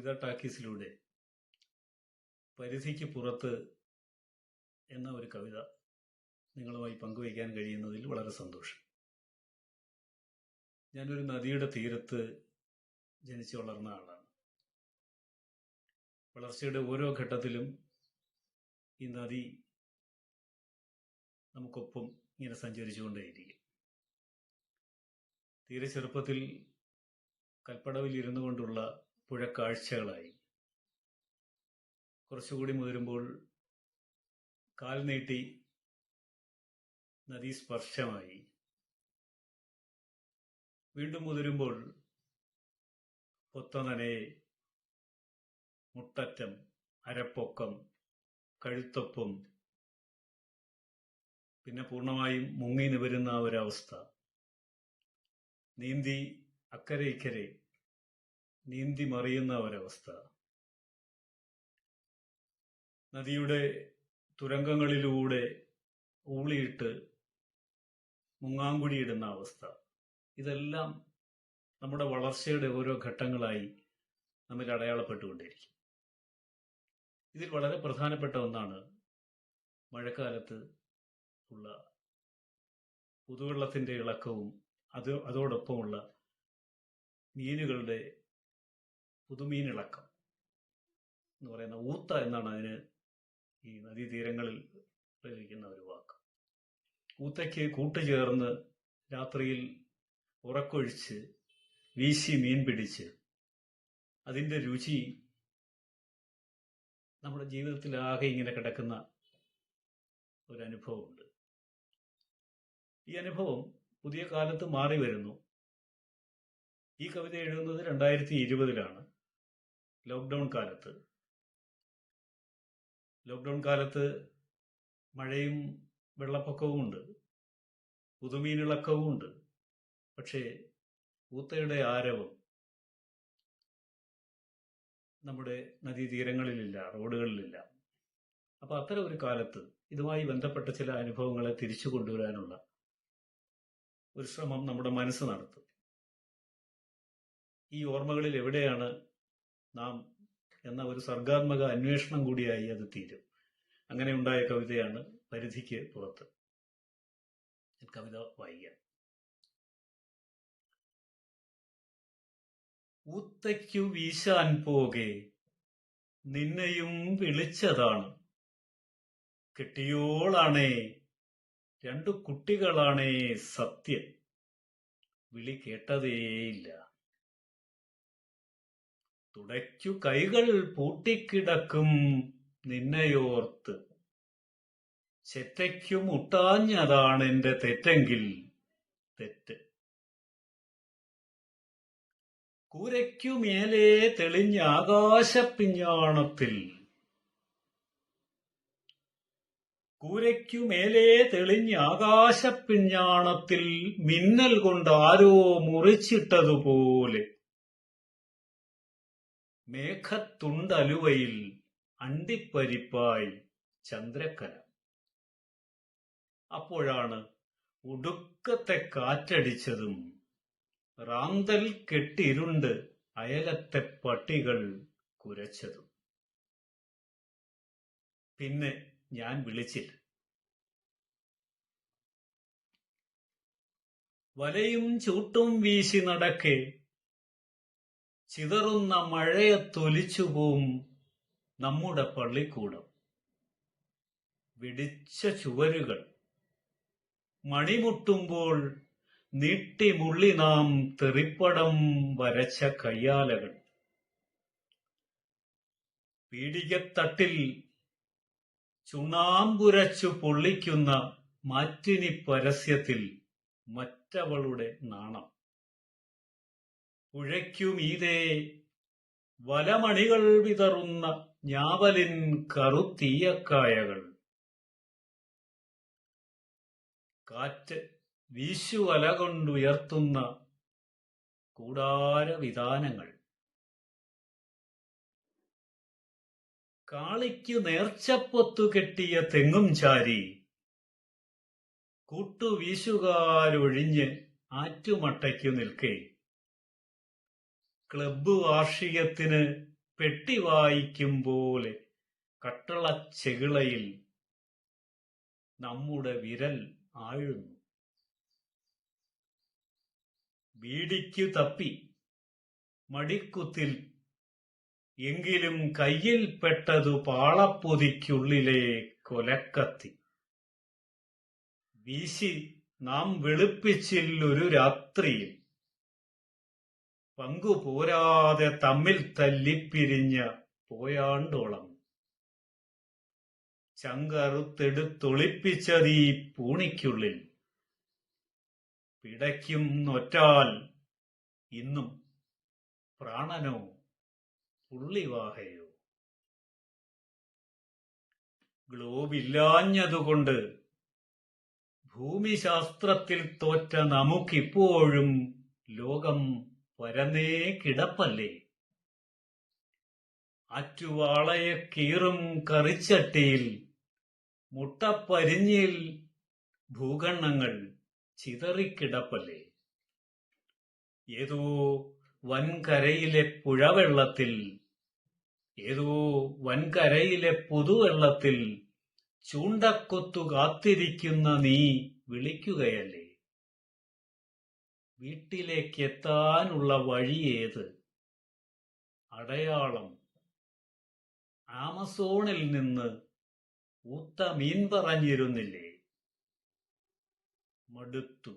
കവിതാ ടാക്കീസിലൂടെ. പരിധിക്ക് പുറത്ത് എന്ന ഒരു കവിത നിങ്ങളുമായി പങ്കുവയ്ക്കാൻ കഴിയുന്നതിൽ വളരെ സന്തോഷം. ഞാനൊരു നദിയുടെ തീരത്ത് ജനിച്ചു വളർന്ന ആളാണ്. വളർച്ചയുടെ ഓരോ ഘട്ടത്തിലും ഈ നദി നമുക്കൊപ്പം ഇങ്ങനെ സഞ്ചരിച്ചുകൊണ്ടേയിരിക്കും. തീരെ ചെറുപ്പത്തിൽ കൽപ്പടവിൽ ഇരുന്നു കൊണ്ടുള്ള പുഴക്കാഴ്ചകളായി. കുറച്ചുകൂടി മുതിരുമ്പോൾ കാൽ നീട്ടി നദീസ്പർശമായി വീണ്ടും മുതിരുമ്പോൾ പൊത്തനനെ മുട്ടറ്റം അരപ്പൊക്കം കഴുത്തൊപ്പം പിന്നെ പൂർണമായും മുങ്ങി നിവരുന്ന ഒരവസ്ഥ. നീന്തി അക്കരെ ഇക്കരെ നീന്തി മറിയുന്ന ഒരവസ്ഥ നദിയുടെ തുരങ്കങ്ങളിലൂടെ ഊളിയിട്ട് മുങ്ങാങ്കുടിയിടുന്ന അവസ്ഥ. ഇതെല്ലാം നമ്മുടെ വളർച്ചയുടെ ഓരോ ഘട്ടങ്ങളായി നമ്മിൽ അടയാളപ്പെട്ടുകൊണ്ടിരിക്കും. ഇതിൽ വളരെ പ്രധാനപ്പെട്ട ഒന്നാണ് മഴക്കാലത്ത് ഉള്ള പുതുവെള്ളത്തിന്റെ ഇളക്കവും അത് അതോടൊപ്പമുള്ള മീനുകളുടെ പുതുമീനിളക്കം എന്ന് പറയുന്ന ഊത്ത എന്നാണ് അതിന് ഈ നദീതീരങ്ങളിൽ പ്രയോഗിക്കുന്ന ഒരു വാക്ക്. ഊത്തയ്ക്ക് കൂട്ടുചേർന്ന് രാത്രിയിൽ ഉറക്കൊഴിച്ച് വീശി മീൻ പിടിച്ച് അതിന്റെ രുചി നമ്മുടെ ജീവിതത്തിലാകെ ഇങ്ങനെ കിടക്കുന്ന ഒരു അനുഭവമുണ്ട്. ഈ അനുഭവം പുതിയ കാലത്ത് മാറി വരുന്നു. ഈ കവിത എഴുതുന്നത് രണ്ടായിരത്തി ഇരുപതിലാണ്. ലോക്ക്ഡൗൺ കാലത്ത്. ലോക്ക്ഡൗൺ കാലത്ത് മഴയും വെള്ളപ്പൊക്കവും ഉണ്ട്. പുതുമീനിളക്കവും ഉണ്ട്. പക്ഷേ ഊത്തയുടെ ആരവം നമ്മുടെ നദീതീരങ്ങളിലില്ല റോഡുകളിലില്ല. അപ്പൊ അത്തരം ഒരു കാലത്ത് ഇതുമായി ബന്ധപ്പെട്ട ചില അനുഭവങ്ങളെ തിരിച്ചു കൊണ്ടുവരാനുള്ള ഒരു ശ്രമം നമ്മുടെ മനസ്സ് നടത്തും. ഈ ഓർമ്മകളിൽ എവിടെയാണ് നാം എന്ന ഒരു സർഗാത്മക അന്വേഷണം കൂടിയായി അത് തീരും. അങ്ങനെ ഉണ്ടായ കവിതയാണ് പരിധിക്ക് പുറത്ത്. കവിത വായിക്കാം. ഊത്തയ്ക്കു വീശാൻ പോകെ നിന്നെയും വിളിച്ചതാണ്. കെട്ടിയോളാണേ രണ്ടു കുട്ടികളാണേ സത്യം. വിളി കേട്ടതേയില്ല. തുടയ്ക്കു കൈകൾ പൂട്ടിക്കിടക്കും നിന്നെയോർത്ത്. ചെറ്റയ്ക്കു മുട്ടാഞ്ഞതാണ് എന്റെ തെറ്റെങ്കിൽ തെറ്റ്. കൂരയ്ക്കു മേലെ തെളിഞ്ഞ ആകാശപ്പിഞ്ഞാണത്തിൽ. കൂരയ്ക്കു മേലെ തെളിഞ്ഞ ആകാശപ്പിഞ്ഞാണത്തിൽ മിന്നൽ കൊണ്ട് ആരോ മുറിച്ചിട്ടതുപോലെ. മേഘത്തുണ്ടലുവയിൽ അണ്ടിപ്പരിപ്പായി ചന്ദ്രക്കല അപ്പോഴാണ് ഉടുക്കത്തെ കാറ്റടിച്ചതും റാന്തൽ കെട്ടിരുണ്ട് അയലത്തെ പട്ടികൾ കുരച്ചതും. പിന്നെ ഞാൻ വിളിച്ചില്ല. വലയും ചൂട്ടും വീശി നടക്കെ ചിതറുന്ന മഴയെ തൊലിച്ചുപോവും നമ്മുടെ പള്ളിക്കൂടം. വെടിച്ച ചുവരുകൾ. മണിമുട്ടുമ്പോൾ നീട്ടിമുള്ളി നാം തെറിപ്പടം വരച്ച കയ്യാലകൾ. പീഡികത്തട്ടിൽ ചുണാമ്പുരച്ചു പൊള്ളിക്കുന്ന മാറ്റിനി പരസ്യത്തിൽ മറ്റവളുടെ നാണം. പുഴയ്ക്കുമീതേ വലമണികൾ വിതറുന്ന ഞാവലിൻ കറുത്തീയക്കായകൾ കാറ്റ് വീശുവല കൊണ്ടുയർത്തുന്ന കൂടാരവിധാനങ്ങൾ കാളിക്കു നേർച്ചപ്പൊത്തു കെട്ടിയ തെങ്ങും ചാരി കൂട്ടുവീശുകാരൊഴിഞ്ഞ് ആറ്റുമട്ടയ്ക്കു നിൽക്കേ. ക്ലബ്ബ് വാർഷികത്തിന് പെട്ടി വായിക്കും പോലെ കട്ടള ചെകിളയിൽ നമ്മുടെ വിരൽ ആഴുന്നു. ബീഡിക്കു തപ്പി മടിക്കുത്തിൽ എങ്കിലും കയ്യിൽ പെട്ടതു പാളപ്പൊതിക്കുള്ളിലെ കൊലക്കത്തി. വീശി നാം വെളുപ്പിച്ചില്ലൊരു രാത്രിയിൽ പങ്കുപോരാതെ തമ്മിൽ തല്ലിപ്പിരിഞ്ഞ പോയാണ്ടോളം. ചങ്കറുത്തെടുത്തൊളിപ്പിച്ചതീ പൂണിക്കുള്ളിൽ. പിടയ്ക്കും നൊറ്റാൽ ഇന്നും പ്രാണനോ പുള്ളിവാഹയോ. ഗ്ലോബില്ലാഞ്ഞതുകൊണ്ട് ഭൂമിശാസ്ത്രത്തിൽ തോറ്റ നമുക്കിപ്പോഴും ലോകം പരന്നേ കിടപ്പല്ലേ? അറ്റുവാളയെ കീറും കറിച്ചട്ടിയിൽ മുട്ടപ്പരിഞ്ഞിൽ ഭൂഖണ്ഡങ്ങൾ ചിതറിക്കിടപ്പല്ലേ? ഏതോ വൻകരയിലെ പുഴവെള്ളത്തിൽ ഏതോ വൻകരയിലെ പുതുവെള്ളത്തിൽ ചൂണ്ടക്കൊത്തു കാത്തിരിക്കുന്ന നീ വിളിക്കുകയല്ലേ? വീട്ടിലേക്ക് എത്താനുള്ള വഴിയേത് അടയാളം. ആമസോണിൽ നിന്ന് ഊത്ത മീൻ പറഞ്ഞിരുന്നില്ലേ? മടുത്തു.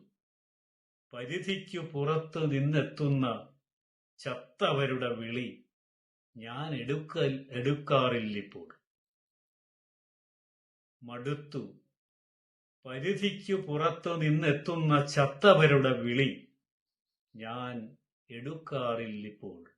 പരിധിക്കു പുറത്തു നിന്നെത്തുന്ന ചത്തവരുടെ വിളി ഞാൻ എടുക്കൽ എടുക്കാറില്ലിപ്പോൾ. മടുത്തു. പരിധിക്കു പുറത്തു നിന്നെത്തുന്ന ചത്തവരുടെ വിളി ഞാൻ എടുക്കാറില്ലിപ്പോൾ.